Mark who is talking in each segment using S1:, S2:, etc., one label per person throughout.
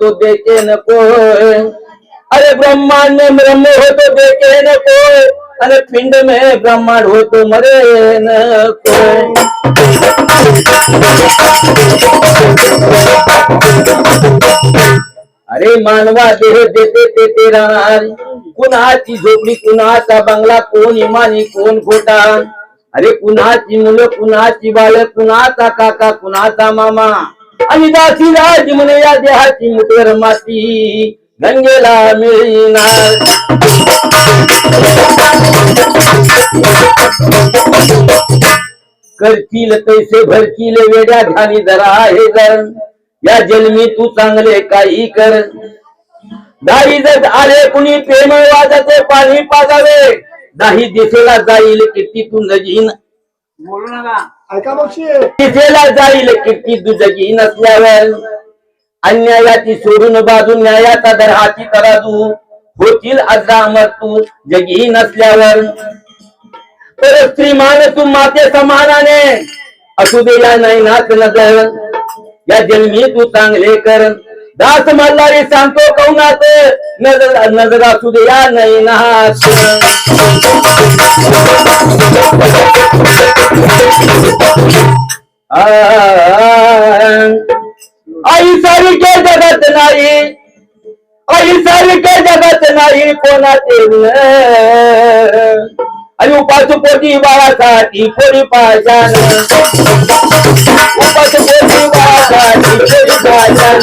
S1: तो देखे नको अरे ब्रह्मांड में ब्रह्म हो तो देखे नको अरे पिंड में ब्रह्मांड हो तो मरे नको अरे मानवा देह देते ते ते राहणार कुणाची झोपडी कुणाचा बंगला कोण इमानी कोण खोटा अरे कुणाची मुलं कुणाची बाळ कुणाचा काका कुणाचा मामा? आणि दासी राज म्हणे या देहाची मुठवर माती. गंगेला मिळणार. करतील पैसे भरतील वेड्या ध्यानी जरा हे जर. या जन्मी तू चांगले काही कर. दाई जर आले कुणी प्रेम वाजाचे पाणी पाजावे. दाही दिशेला जाईल किती तू नजीन.
S2: बोलू नका.
S3: ऐका बक्षी
S1: जाईल किती तू नसल्यावर अन्यायाची सोडून बाजू न्यायाचा दर हाती तराजू होतील अजामत तू जगी नसल्यावर तर श्रीमान तू माते समानाने असू दे नाही नाच नजर या जन्मी तू चांगले कर दास मल्हारी सांगतो कौनात? नज़र नज़र असू दे या नाही नाच. आई सारखे जगत नाही आई सारखे जगत नाही कोणाचे. आणि उपास पोटी बाळासाठी कोणी पाजान. उपास पोटी बाळासाठी कोणी पाजान.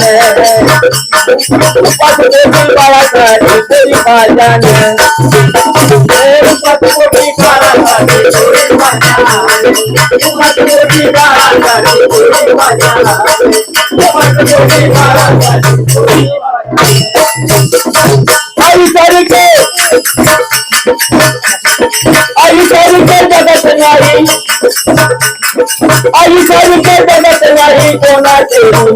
S1: उपास पोटी बाळासाठी कोणी पाजान. उपास पोटी बाळासाठी कोणी पाजान. उपास पोटी बाळासाठी कोणी पाजान. उपास पोटी बाळासाठी पोरी आई सारखे आई सारखे जगत नाही आई सारखे जगत नाही कोणाचे गुण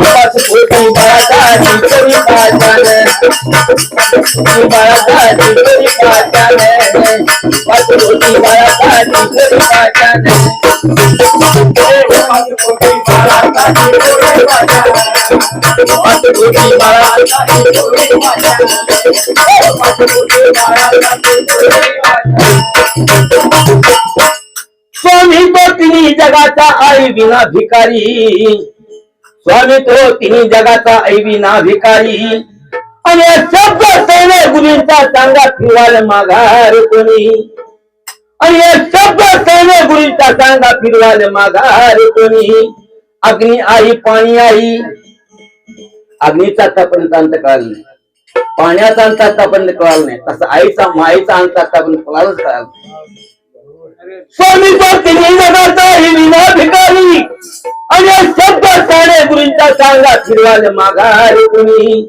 S1: बस पोटी बाळासाठी कोणी पाचान स्वामी तो तिन्ही जगाचा आई विना भिकारी. स्वामी तो तिन्ही जगाचा आई विना भिकारी. आणि या शब्द सेने गुरुंचा चांगा फिरवायला माघार कोणी? आणि या शब्द सेने गुरुंचा चांगा फिरवायला माघार कोणी? अग्नी आई पाणी आई. अग्नीचा आतापर्यंत अंत कळाला नाही. पाण्याचा अंत आतापर्यंत कळाला नाही. तसं आईचा माईचा अंत आतापर्यंत कळालंच कळाला नाही. स्वामी तिन्ही जगाचा ही विना भिकारी आणि या शब्द साडे गुरुंचा सांगा फिरवायला माघार कोणी?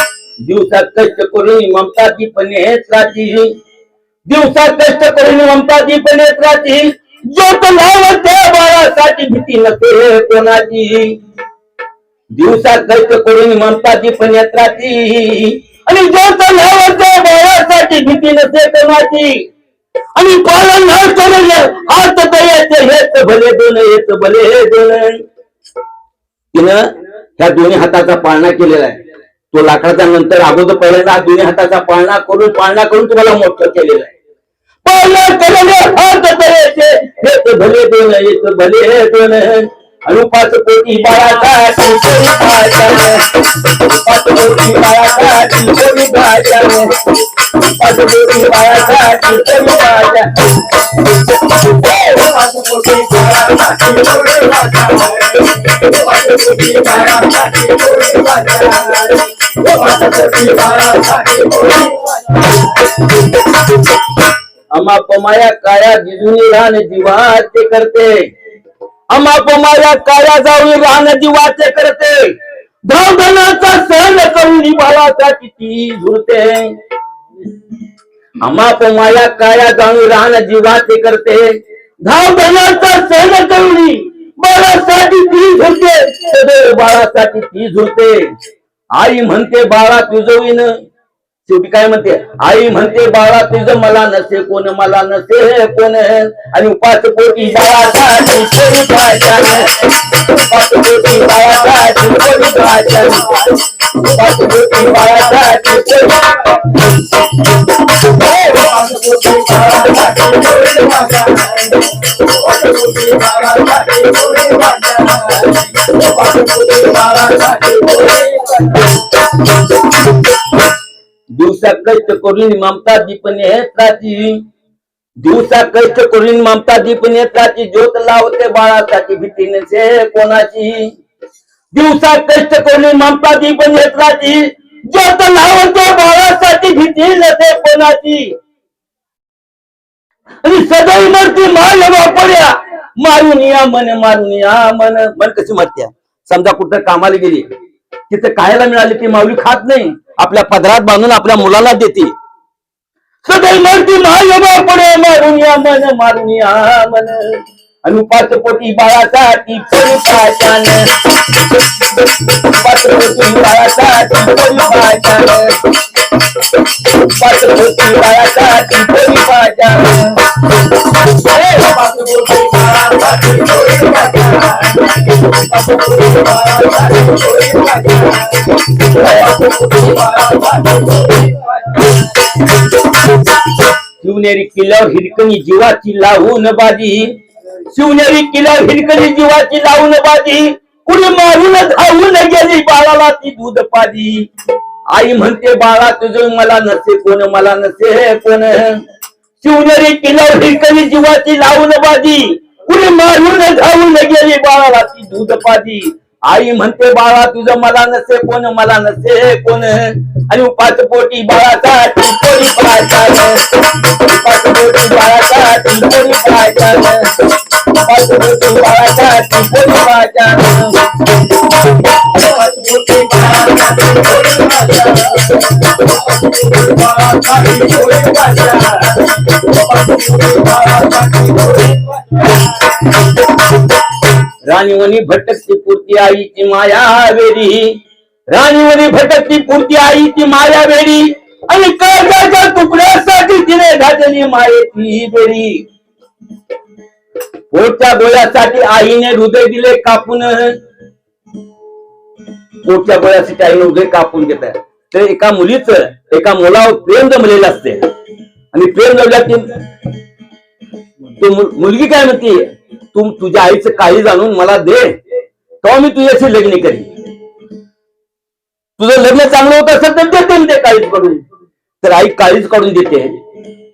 S1: दिवसात कष्ट करून ममता दीपने राहतील दिवसात कष्ट करून ममता दीपने राहतील ज्योत लावत बाळासाठी भीती नसे कोणाची. दिवसात कष्ट करून ममता येत राहतील आणि ज्योत लावत बाळासाठी भीती नसे कोणाची. आणि पालन न करून हात दयाचे हेच भले दोन हेच भले हे दोन. तिनं ह्या दोन्ही हाताचा पाळणा केलेला आहे. तो लाकडाचा नंतर अगोदर पहिल्यांदा दोन्ही हाताचा पाळणा करून पाळणा करून तुम्हाला मोठं केलेलं आहे. पाळणा केलेले भले दोन भले दोन अनुपात कोटी बाळाचा पाच कोटी बाळासाठी पाच कोटी पाच कोटी कोटी कोणी अमा पमाया काया जिजुनी रान जीवा ते करते। अमाप माया काया जाऊन राहणं जीवाचे करते। धावधनाचा सहन करून बाळासाठी किती झुरते। अमाप माया काया जाऊन राहणं जीवाचे करते। धावधनाचा सहन करून बाळासाठी ती झुलते. सदैव बाळासाठी ती झुलते. आई म्हणते बाळा तुझविन शेवटी काय म्हणते? आई म्हणते बाळा तुझं मला नसे कोण मला नसे कोण? आणि उपास कोटी बाळासाठी कोणी पाहत्यान. बाळासाठी कोणी पाहत्यान. बाळासाठी दिवसा कष्ट करून ममता दीप नेत्राची दिवसा कष्ट करून ममता दीप नेत्राची ज्योत लावते बाळासाठी भीती नसे कोणाची. दिवसा कष्ट करून ममता दीप नेत्राची ज्योत लावते बाळासाठी भीती नसे कोणाची. आणि सदैव मरती माय वापड्या मारून या मन, मारून या मन. मन कशी मरत्या? समजा कुठं कामाला गेली तिथं खायला मिळाली ती माऊली खात नाही. आपल्या पदरात बांधून आपल्या मुलाला देते. सदैव म्हणती माय वापड्या मारून या मन मारून या मन. आणि उपास पोटी बाळासाठी पोरी पाचान उपास पोटी बाळासाठी पोरी पाचान उपास पोटी बाळासाठी पोरी शिवनेरी किल्ल्यावर हिरकणी जीवाची लावून बाजी. शिवनेरी किल्ल्यावर हिरकणी जीवाची लावून बाजी. कुणी मारून धावून गेली बाळाला ती दूध पाजी. आई म्हणते बाळा तुझं मला नसे कोण मला नसे कोण? शिवनेरी किल्ल्यावर हिरकणी जीवाची लावून बाजी. कुणी मारून धावून गेली बाळाला ती दूध पाजी आई म्हणते बाळा तुझं मला नसे कोण मला नसे कोण? आणि उपास पोटी बाळाचा. टिंपोरी पाहतात उपास पोटी बाळाचा टिंपोरी पाहतात उपास पोटी बाळाचा. टिंपोरी पाहतात उपास पोटी बाळासाठी कोणी राणीवनी भटकती पुरती आईची माया वेरी राणीवनी भटकती पुरती आईची माया वेरी आणि कर्जाच्या तुकड्यासाठी तिने घातली मायेची बेरी पोटच्या गोळ्यासाठी आईने हृदय दिले कापून. पोटच्या गोळ्यासाठी आईने हृदय कापून घेत तर एका मुलीच एका मुलावर प्रेम जमलेलं असते. आणि प्रेम जमल्या ती. मुलगी काय म्हणते? तू तुझ्या आईचं काही जाणून मला दे. तेव्हा मी तुझ्याशी लग्न करी तुझं लग्न चांगलं होत असेल तर देते मी ते काळीच करून तर आई काळीच काढून देते.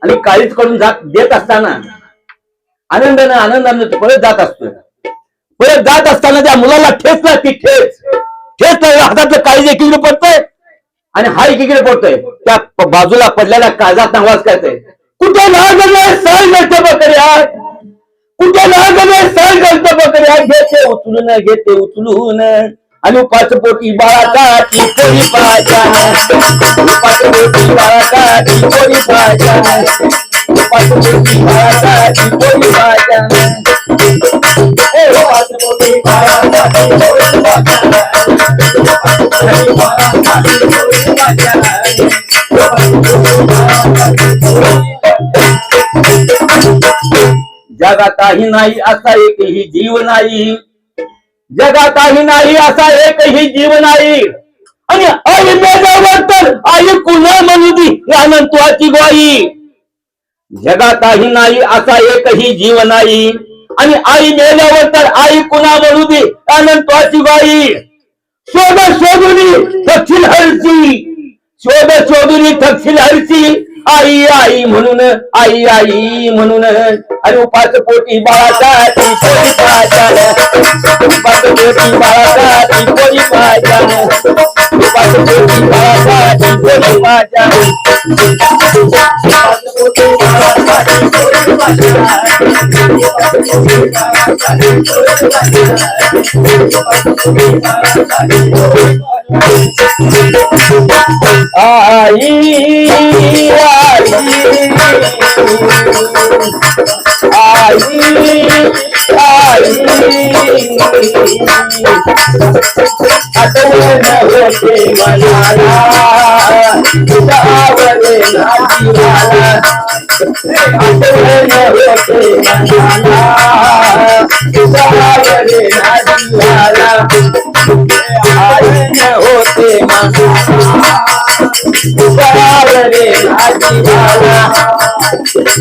S1: आणि काळीच काढून जात देत असताना आनंदानं आनंदाने परत जात असतो परत जात असताना त्या मुलाला ठेच लागते ठेच. ठेच हातातलं काळीज एकीकडे पडतंय. आणि हा एकीकडे पडतोय. त्या बाजूला पडलेल्या काळजात आवाज करतोय. कुठे लागले सळ गळत बकऱ्या कुठे लागले सळ गळत बकऱ्या घेते उचलून घेते उचलून. आणि उपास पोटी बाळासाठी कोणी पाहत्या उपास पोटी बाळासाठी कोणी पाहत्या उपास पोटी बाळासाठी कोणी पाहत्या ए, हो, पोटी बाळासाठी कोणी पाहत्या. जगाताही नाही असा एकही जीव नाही. जगाताही नाही असा एकही जीव नाही. आणि आई मेजावर तर आई कुणा म्हणू अनंतवाची ग्वाही. जगाताही नाही असा एकही जीव नाही. आणि आई मेल्यावर तर आई कुणा म्हणू अनंतवाची ग्वाही. शोध शोधुनी थकशील हरची शोध शोधुनी थकशील हरची आई आई म्हणून आई आई म्हणून. आणि उपास पोटी बाळासाठी उपास पोटी बाळासाठी उपास पोटी बाळासाठी उपास पोटी बाळासाठी. आई आई आई मनाला होते मनाला जावरे नातीवाला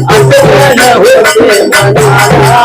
S1: आठवण होते मनाला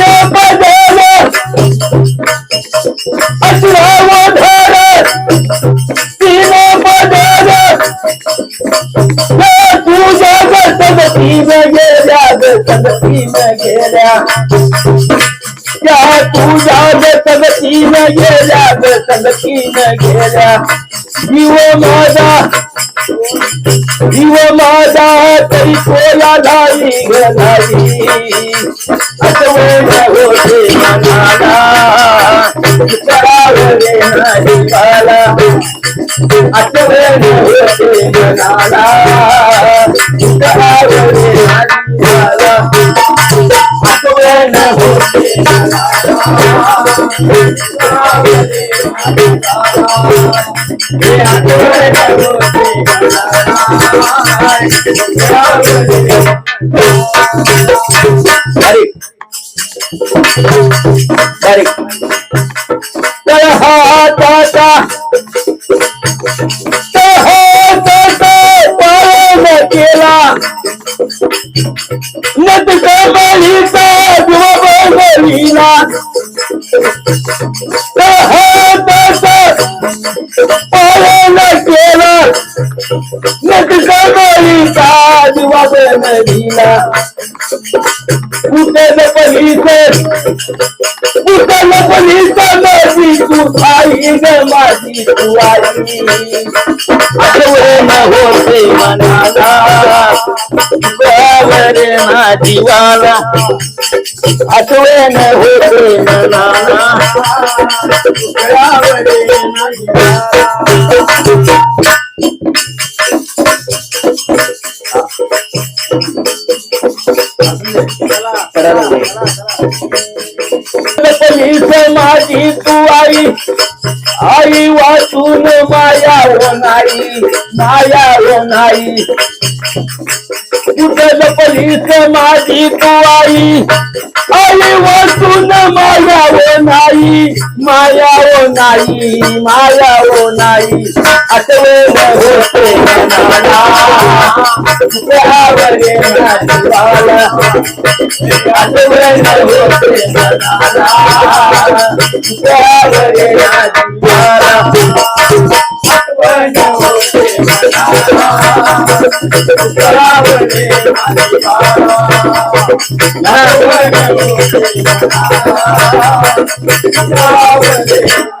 S1: गेल्या त्या तुझ्या संगती में गेल्या संगती में गेल्या. जीव माझा जीव माझा तरी कोला झाली गलाली आठवण होते मनाला. करावले नाही मला. आठवण होते मनाला. नाही मला. आठवण होते हे आठवण बारीक बारीक तर हाताचा तर हाताचा पालन केला नत बळीचा बळीला तर हाताचा पालन केला नत बळीचा बळीला आई ग माझी आई आठवण होते मनाला गावरे होते मनाला पलीस माझी तू आई. आई वाचून माया हो नाही माया हो नाही. कुठे पलीस माझी तू आई. आई वाचून माया हो नाही माया हो नाही माया हो नाही आठवण होते मनाला गावरे नाचवाला आठवण होते मनाला गावरे नाचवाला आठवण होते मनाला गावरे नाचवाला आठवण होते